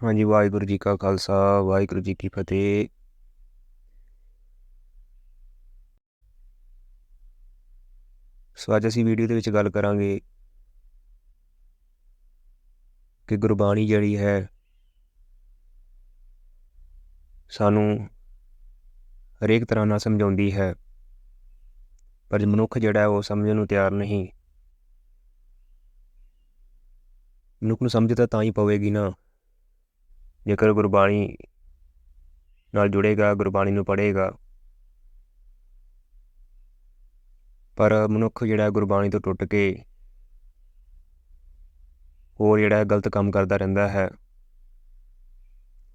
ਹਾਂਜੀ, ਵਾਹਿਗੁਰੂ ਜੀ ਕਾ ਖਾਲਸਾ, ਵਾਹਿਗੁਰੂ ਜੀ ਕੀ ਫਤਿਹ। ਸੋ ਅੱਜ ਅਸੀਂ ਵੀਡੀਓ ਦੇ ਵਿੱਚ ਗੱਲ ਕਰਾਂਗੇ ਕਿ ਗੁਰਬਾਣੀ ਜਿਹੜੀ ਹੈ, ਸਾਨੂੰ ਹਰੇਕ ਤਰ੍ਹਾਂ ਨਾਲ ਸਮਝਾਉਂਦੀ ਹੈ, ਪਰ ਮਨੁੱਖ ਜਿਹੜਾ ਹੈ ਉਹ ਸਮਝਣ ਨੂੰ ਤਿਆਰ ਨਹੀਂ। ਮਨੁੱਖ ਨੂੰ ਸਮਝ ਤਾਂ ਤਾਂ ਹੀ ਪਵੇਗੀ ਨਾ। ਜੇਕਰ ਗੁਰਬਾਣੀ ਨਾਲ ਜੁੜੇਗਾ, ਗੁਰਬਾਣੀ ਨੂੰ ਪੜ੍ਹੇਗਾ। ਪਰ ਮਨੁੱਖ ਜਿਹੜਾ ਗੁਰਬਾਣੀ ਤੋਂ ਟੁੱਟ ਕੇ ਹੋਰ ਜਿਹੜਾ ਗਲਤ ਕੰਮ ਕਰਦਾ ਰਹਿੰਦਾ ਹੈ।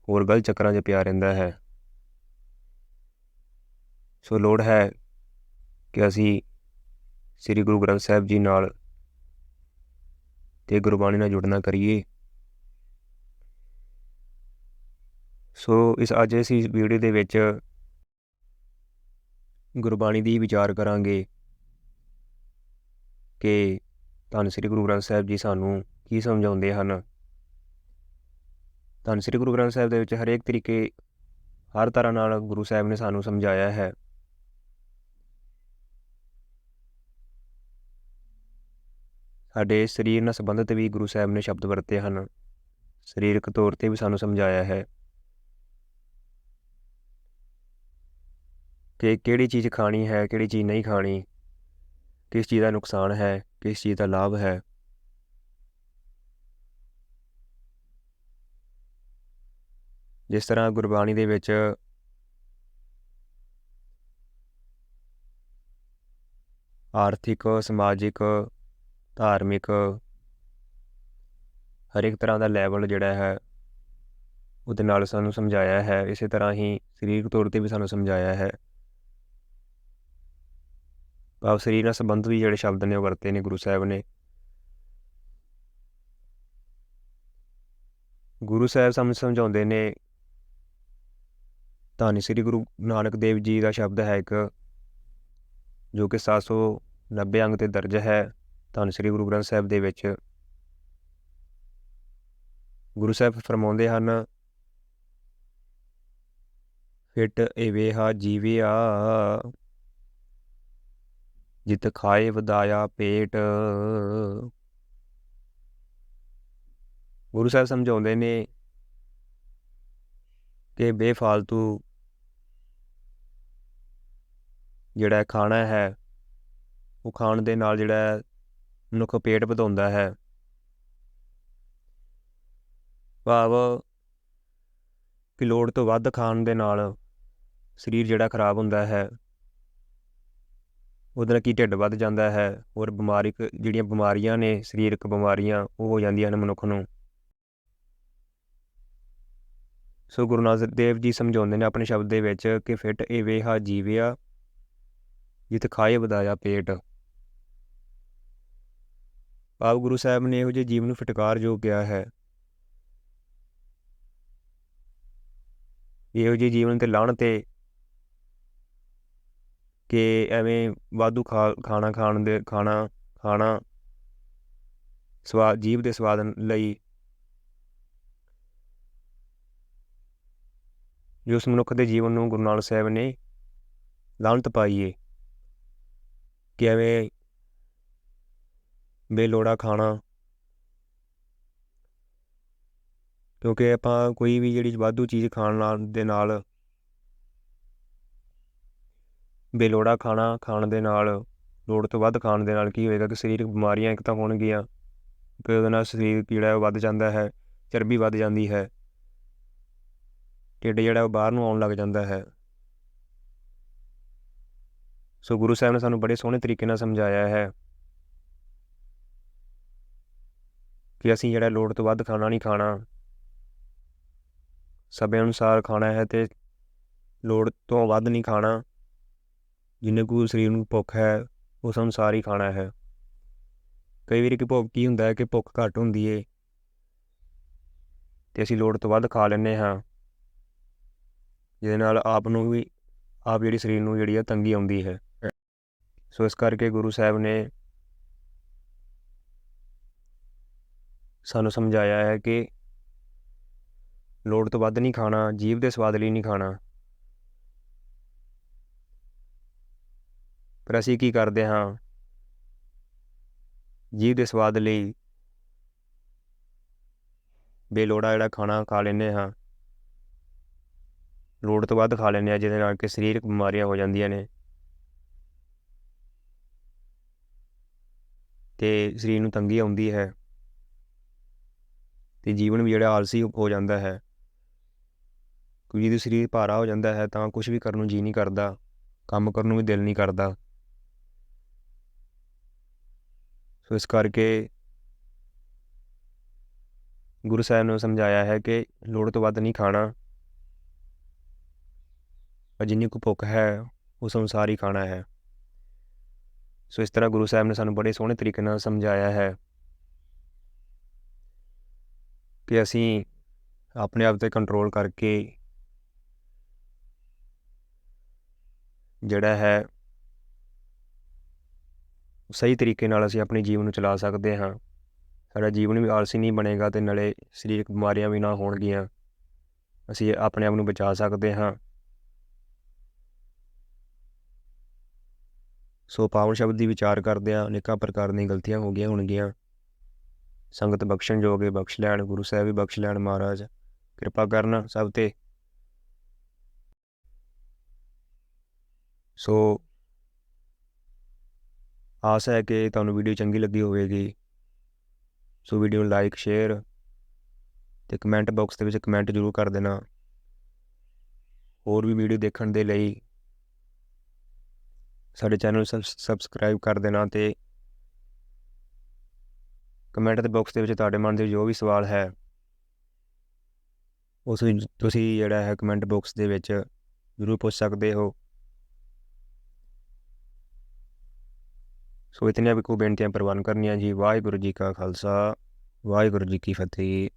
ਹੋਰ ਗਲਤ ਚੱਕਰਾਂ 'ਚ ਪਿਆ ਰਹਿੰਦਾ ਹੈ। ਸੋ ਲੋੜ ਹੈ ਕਿ ਅਸੀਂ ਸ੍ਰੀ ਗੁਰੂ ਗ੍ਰੰਥ ਸਾਹਿਬ ਜੀ ਨਾਲ ਤੇ ਗੁਰਬਾਣੀ ਨਾਲ ਜੁੜਨਾ ਕਰੀਏ। ਸੋ ਇਸ ਅੱਜ ਅਸੀਂ ਵੀਡੀਓ ਦੇ ਵਿੱਚ ਗੁਰਬਾਣੀ ਦੀ ਵਿਚਾਰ ਕਰਾਂਗੇ ਕਿ ਧੰਨ ਸ੍ਰੀ ਗੁਰੂ ਗ੍ਰੰਥ ਸਾਹਿਬ ਜੀ ਸਾਨੂੰ ਕੀ ਸਮਝਾਉਂਦੇ ਹਨ। ਧੰਨ ਸ੍ਰੀ ਗੁਰੂ ਗ੍ਰੰਥ ਸਾਹਿਬ ਦੇ ਵਿੱਚ ਹਰੇਕ ਤਰੀਕੇ ਹਰ ਤਰ੍ਹਾਂ ਨਾਲ ਗੁਰੂ ਸਾਹਿਬ ਨੇ ਸਾਨੂੰ ਸਮਝਾਇਆ ਹੈ। ਸਾਡੇ ਸਰੀਰ ਨਾਲ ਸੰਬੰਧਿਤ ਵੀ ਗੁਰੂ ਸਾਹਿਬ ਨੇ ਸ਼ਬਦ ਵਰਤੇ ਹਨ। ਸਰੀਰਕ ਤੌਰ ਤੇ ਵੀ ਸਾਨੂੰ ਸਮਝਾਇਆ ਹੈ। ਕਿ ਕਿਹੜੀ ਚੀਜ਼ ਖਾਣੀ ਹੈ, ਕਿਹੜੀ ਚੀਜ਼ ਨਹੀਂ ਖਾਣੀ, ਕਿਸ ਚੀਜ਼ ਦਾ ਨੁਕਸਾਨ ਹੈ, ਕਿਸ ਚੀਜ਼ ਦਾ ਲਾਭ ਹੈ। ਜਿਸ ਤਰ੍ਹਾਂ ਗੁਰਬਾਣੀ ਦੇ ਵਿੱਚ ਆਰਥਿਕ, ਸਮਾਜਿਕ, ਧਾਰਮਿਕ ਹਰ ਇੱਕ ਤਰ੍ਹਾਂ ਦਾ ਲੈਵਲ ਜਿਹੜਾ ਹੈ, ਉਹਦੇ ਨਾਲ ਸਾਨੂੰ ਸਮਝਾਇਆ ਹੈ। ਇਸੇ ਤਰ੍ਹਾਂ ਹੀ ਸਰੀਰਕ ਤੌਰ ਤੇ ਵੀ ਸਾਨੂੰ ਸਮਝਾਇਆ ਹੈ। ਭਾਵ ਸਰੀਰ ਨਾਲ ਸੰਬੰਧ ਵੀ ਜਿਹੜੇ ਸ਼ਬਦ ਨੇ ਉਹ ਵਰਤੇ ਨੇ ਗੁਰੂ ਸਾਹਿਬ ਨੇ। ਗੁਰੂ ਸਾਹਿਬ ਸਾਨੂੰ ਸਮਝਾਉਂਦੇ ਨੇ ਧੰਨ ਸ੍ਰੀ ਗੁਰੂ ਨਾਨਕ ਦੇਵ ਜੀ ਦਾ ਸ਼ਬਦ ਹੈ ਇੱਕ, ਜੋ ਕਿ 790 ਅੰਗ ਤੇ ਦਰਜ ਹੈ ਧੰਨ ਸ੍ਰੀ ਗੁਰੂ ਗ੍ਰੰਥ ਸਾਹਿਬ ਦੇ ਵਿੱਚ। ਗੁਰੂ ਸਾਹਿਬ ਫਰਮਾਉਂਦੇ ਹਨ, ਫਿਟ ਏਵੇਹਾ ਜੀਵਿਆ ਜਿਤ ਖਾਏ ਵਧਾਇਆ ਪੇਟ। ਗੁਰੂ ਸਾਹਿਬ ਸਮਝਾਉਂਦੇ ਨੇ ਕਿ ਬੇਫਾਲਤੂ ਜਿਹੜਾ ਖਾਣਾ ਹੈ, ਉਹ ਖਾਣ ਦੇ ਨਾਲ ਜਿਹੜਾ ਮਨੁੱਖ ਪੇਟ ਵਧਾਉਂਦਾ ਹੈ। ਭਾਵ ਕਿ ਲੋੜ ਤੋਂ ਵੱਧ ਖਾਣ ਦੇ ਨਾਲ ਸਰੀਰ ਜਿਹੜਾ ਖਰਾਬ ਹੁੰਦਾ ਹੈ। ਉਹਦੇ ਨਾਲ ਕੀ ਢਿੱਡ ਵੱਧ ਜਾਂਦਾ ਹੈ, ਔਰ ਬਿਮਾਰਿਕ ਜਿਹੜੀਆਂ ਬਿਮਾਰੀਆਂ ਨੇ, ਸਰੀਰਕ ਬਿਮਾਰੀਆਂ, ਉਹ ਹੋ ਜਾਂਦੀਆਂ ਨੇ ਮਨੁੱਖ ਨੂੰ। ਸੋ ਗੁਰੂ ਨਾਨਕ ਦੇਵ ਜੀ ਸਮਝਾਉਂਦੇ ਨੇ ਆਪਣੇ ਸ਼ਬਦ ਦੇ ਵਿੱਚ ਕਿ ਫਿਟ ਇਹ ਵੇਹਾ ਜੀਵਿਆ ਜਿਤ ਖਾਏ ਵਧਾਇਆ ਪੇਟ। ਆਪ ਗੁਰੂ ਸਾਹਿਬ ਨੇ ਇਹੋ ਜਿਹੇ ਜੀਵਨ ਨੂੰ ਫਟਕਾਰ ਜੋ ਕਿਹਾ ਹੈ। ਇਹੋ ਜਿਹੇ ਜੀਵਨ ਤੇ ਲਾਣ ਤੇ ਕਿ ਐਵੇਂ ਵਾਧੂ ਖਾ, ਖਾਣਾ ਖਾਣ ਦੇ, ਖਾਣਾ ਖਾਣਾ ਸਵਾਦ, ਜੀਭ ਦੇ ਸਵਾਦ ਲਈ ਜੋ ਉਸ ਮਨੁੱਖ ਦੇ ਜੀਵਨ ਨੂੰ ਗੁਰੂ ਨਾਨਕ ਸਾਹਿਬ ਨੇ ਲਾਂਤ ਪਾਈਏ ਕਿ ਐਵੇਂ ਬੇਲੋੜਾ ਖਾਣਾ ਕਿਉਂਕਿ ਆਪਾਂ ਕੋਈ ਵੀ ਜਿਹੜੀ ਵਾਧੂ ਚੀਜ਼ ਖਾਣ ਨਾਲ, ਦੇ ਨਾਲ ਬੇਲੋੜਾ ਖਾਣਾ ਖਾਣ ਦੇ ਨਾਲ, ਲੋੜ ਤੋਂ ਵੱਧ ਖਾਣ ਦੇ ਨਾਲ ਕੀ ਹੋਏਗਾ ਕਿ ਸਰੀਰਕ ਬਿਮਾਰੀਆਂ ਇੱਕ ਤਾਂ ਹੋਣਗੀਆਂ ਕਿ ਉਹਦੇ ਨਾਲ ਸਰੀਰ ਜਿਹੜਾ ਉਹ ਵੱਧ ਜਾਂਦਾ ਹੈ, ਚਰਬੀ ਵੱਧ ਜਾਂਦੀ ਹੈ, ਢਿੱਡ ਜਿਹੜਾ ਉਹ ਬਾਹਰ ਨੂੰ ਆਉਣ ਲੱਗ ਜਾਂਦਾ ਹੈ। ਸੋ ਗੁਰੂ ਸਾਹਿਬ ਨੇ ਸਾਨੂੰ ਬੜੇ ਸੋਹਣੇ ਤਰੀਕੇ ਨਾਲ ਸਮਝਾਇਆ ਹੈ ਕਿ ਅਸੀਂ ਜਿਹੜਾ ਲੋੜ ਤੋਂ ਵੱਧ ਖਾਣਾ ਨਹੀਂ ਖਾਣਾ। ਸਮੇਂ ਅਨੁਸਾਰ ਖਾਣਾ ਹੈ ਤੇ ਲੋੜ ਤੋਂ ਵੱਧ ਨਹੀਂ ਖਾਣਾ। ਜਿੰਨੇ ਕੁ ਸਰੀਰ ਨੂੰ ਭੁੱਖ ਹੈ ਉਸ ਅਨੁਸਾਰ ਹੀ ਖਾਣਾ ਹੈ। ਕਈ ਵਾਰੀ ਕਿ ਭੁੱਖ ਕੀ ਹੁੰਦਾ ਹੈ ਕਿ ਭੁੱਖ ਘੱਟ ਹੁੰਦੀ ਏ, ਤੇ ਅਸੀਂ ਲੋੜ ਤੋਂ ਵੱਧ ਖਾ ਲੈਂਦੇ ਹਾਂ। ਜਿਹਦੇ ਨਾਲ ਆਪ ਨੂੰ ਵੀ, ਆਪ ਜਿਹੜੀ ਸਰੀਰ ਨੂੰ ਜਿਹੜੀ ਹੈ ਤੰਗੀ ਆਉਂਦੀ ਹੈ। ਸੋ ਇਸ ਕਰਕੇ ਗੁਰੂ ਸਾਹਿਬ ਨੇ ਸਾਨੂੰ ਸਮਝਾਇਆ ਹੈ ਕਿ ਲੋੜ ਤੋਂ ਵੱਧ ਨਹੀਂ ਖਾਣਾ, ਜੀਭ ਦੇ ਸਵਾਦ ਲਈ ਨਹੀਂ ਖਾਣਾ। ਪਰ ਅਸੀਂ ਕੀ ਕਰਦੇ ਹਾਂ? ਜੀਵ ਦੇ ਸਵਾਦ ਲਈ ਬੇਲੋੜਾ ਜਿਹੜਾ ਖਾਣਾ ਖਾ ਲੈਂਦੇ ਹਾਂ। ਲੋੜ ਤੋਂ ਵੱਧ ਖਾ ਲੈਂਦੇ ਹਾਂ, ਜਿਹਦੇ ਨਾਲ ਕਿ ਸਰੀਰਕ ਬਿਮਾਰੀਆਂ ਹੋ ਜਾਂਦੀਆਂ ਨੇ। ਤੇ ਸਰੀਰ ਨੂੰ ਤੰਗੀ ਆਉਂਦੀ ਹੈ। ਤੇ ਜੀਵਨ ਵੀ ਜਿਹੜਾ ਆਲਸੀ ਹੋ ਜਾਂਦਾ ਹੈ। ਕਿਉਂਕਿ ਜਦੋਂ ਸਰੀਰ ਭਾਰਾ ਹੋ ਜਾਂਦਾ ਹੈ, ਤਾਂ ਕੁਝ ਵੀ ਕਰਨ ਨੂੰ ਜੀ ਨਹੀਂ ਕਰਦਾ। ਕੰਮ ਕਰਨ ਨੂੰ ਵੀ ਦਿਲ ਨਹੀਂ ਕਰਦਾ। ਸੋ ਇਸ ਕਰਕੇ ਗੁਰੂ ਸਾਹਿਬ ਨੇ ਸਮਝਾਇਆ ਹੈ ਕਿ ਲੋੜ ਤੋਂ ਵੱਧ ਨਹੀਂ ਖਾਣਾ। ਪਰ ਜਿੰਨੀ ਕੁ ਭੁੱਖ ਹੈ, ਉਸ ਅਨੁਸਾਰ ਹੀ ਖਾਣਾ ਹੈ। ਸੋ ਇਸ ਤਰ੍ਹਾਂ ਗੁਰੂ ਸਾਹਿਬ ਨੇ ਸਾਨੂੰ ਬੜੇ ਸੋਹਣੇ ਤਰੀਕੇ ਨਾਲ ਸਮਝਾਇਆ ਹੈ ਕਿ ਅਸੀਂ ਆਪਣੇ ਆਪ ਤੇ ਕੰਟਰੋਲ ਕਰਕੇ ਜਿਹੜਾ ਹੈ ਸਹੀ ਤਰੀਕੇ ਨਾਲ ਅਸੀਂ ਆਪਣੇ ਜੀਵਨ ਨੂੰ ਚਲਾ ਸਕਦੇ ਹਾਂ। ਸਾਡਾ ਜੀਵਨ ਵੀ ਆਲਸੀ ਨਹੀਂ ਬਣੇਗਾ ਤੇ ਨਾਲੇ ਸਰੀਰਕ ਬਿਮਾਰੀਆਂ ਵੀ ਨਾ ਹੋਣਗੀਆਂ। ਅਸੀਂ ਆਪਣੇ ਆਪ ਨੂੰ ਬਚਾ ਸਕਦੇ ਹਾਂ। ਸੋ ਪਾਵਨ ਸ਼ਬਦ ਦੀ ਵਿਚਾਰ ਕਰਦੇ ਆ ਅਨੇਕਾਂ ਪ੍ਰਕਾਰ ਦੀਆਂ ਗਲਤੀਆਂ ਹੋ ਗਈਆਂ ਹੋਣਗੀਆਂ। ਸੰਗਤ ਬਖਸ਼ਣ ਜੋਗੇ ਬਖਸ਼ ਲੈਣ, ਗੁਰੂ ਸਾਹਿਬ ਵੀ ਬਖਸ਼ ਲੈਣ ਮਹਾਰਾਜ। ਕਿਰਪਾ ਕਰਨਾ ਸਭ ਤੇ। ਸੋ ਆਸ ਹੈ ਕਿ ਤੁਹਾਨੂੰ ਵੀਡੀਓ ਚੰਗੀ ਲੱਗੀ ਹੋਵੇਗੀ। ਸੋ ਵੀਡੀਓ ਨੂੰ ਲਾਈਕ ਸ਼ੇਅਰ ਤੇ ਕਮੈਂਟ ਬਾਕਸ ਦੇ ਵਿੱਚ ਕਮੈਂਟ ਜ਼ਰੂਰ ਕਰ ਦੇਣਾ। ਹੋਰ ਵੀ ਵੀਡੀਓ ਦੇਖਣ ਦੇ ਲਈ ਸਾਡੇ ਚੈਨਲ ਨੂੰ ਸਬਸਕ੍ਰਾਈਬ ਕਰ ਦੇਣਾ ਤੇ ਕਮੈਂਟ ਦੇ ਬਾਕਸ ਦੇ ਵਿੱਚ ਤੁਹਾਡੇ ਮਨ ਦੇ ਜੋ ਵੀ ਸਵਾਲ ਹੈ ਉਸ ਵਿੱਚ ਤੁਸੀਂ ਜਿਹੜਾ ਹੈ ਕਮੈਂਟ ਬਾਕਸ ਦੇ ਵਿੱਚ ਜ਼ਰੂਰ ਪੁੱਛ ਸਕਦੇ ਹੋ। ਸੋ ਇਤਨੀਆਂ ਵੀ ਕੋ ਬੇਨਤੀਆਂ ਪ੍ਰਵਾਨ ਕਰਨੀਆਂ ਜੀ। ਵਾਹਿਗੁਰੂ ਜੀ ਕਾ ਖਾਲਸਾ, ਵਾਹਿਗੁਰੂ ਜੀ ਕੀ ਫਤਿਹ।